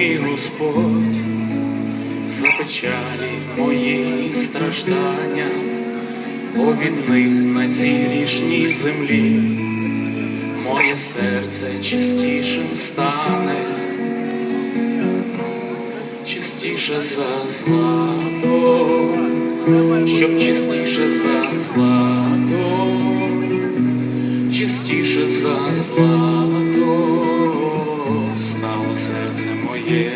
мій Господь, за печалі мої страждання, бо від них на цій землі моє серце чистішим стане, чистіше за злато, щоб чистіше за злато, чистіше за злато стало серце моє,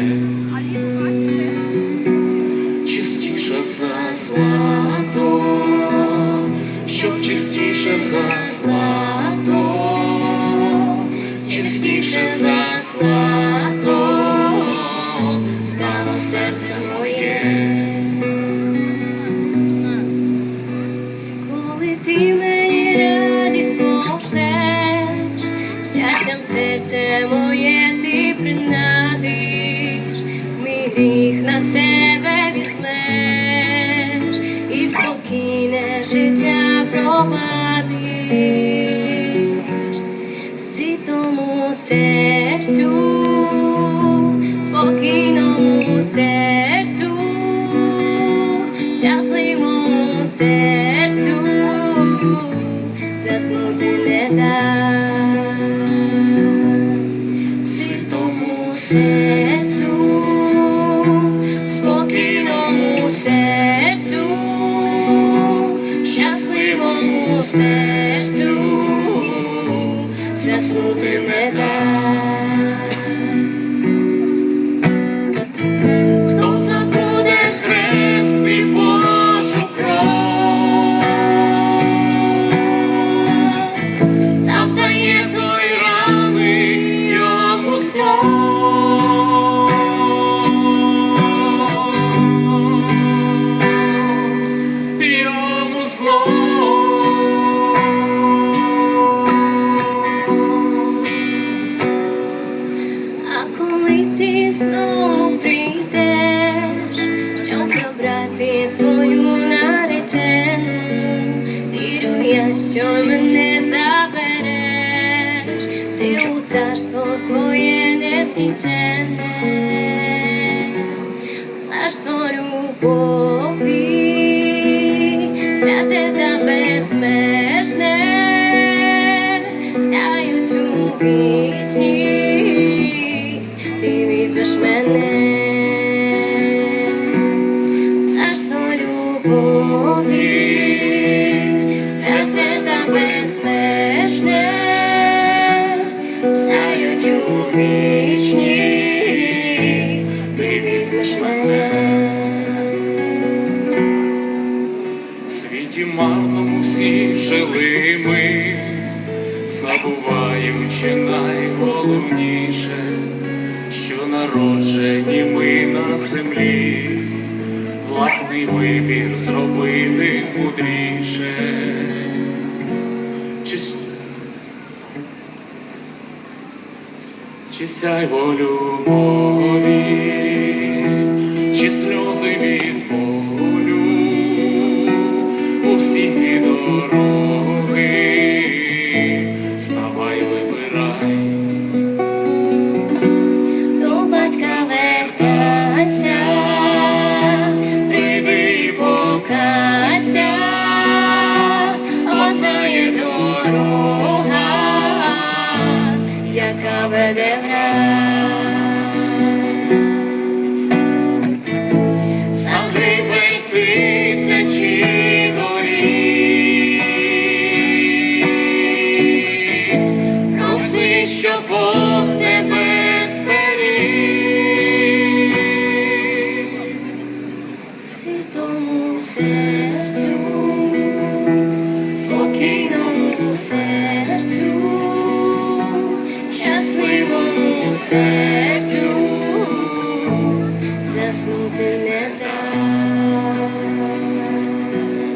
чистіше за злато, щоб чистіше за злато, чистіше за злато. Стало серце моє. Коли ти мені радість пошлеш, щастям серце моє життя провадиш, ситому серцю, спокійному серцю, щасливому серцю заснути не дай. Ситому серцю, спокійному серцю, серцю. Заснути не дай. Хто забуде хрест і Божу кров, завдає той рани йому знов, йому знову прийдеш, щоб забрати свою наречену, вірю я, що мене забереш, ти у царство своє нескінчене, в царство любові, візьмеш мене. В царство любові, святе та безмежне, сяючу вічність, ти візьмеш мене. В світі марному всі жили ми, забуваючи найголовніше, що народжені ми на землі, власний вибір зробити мудріше. Чи, чи сяйво любові, чи сльози від болю, у всі ті що Бог тебе зберіг. Ситому серцю, спокійному серцю, щасливому серцю.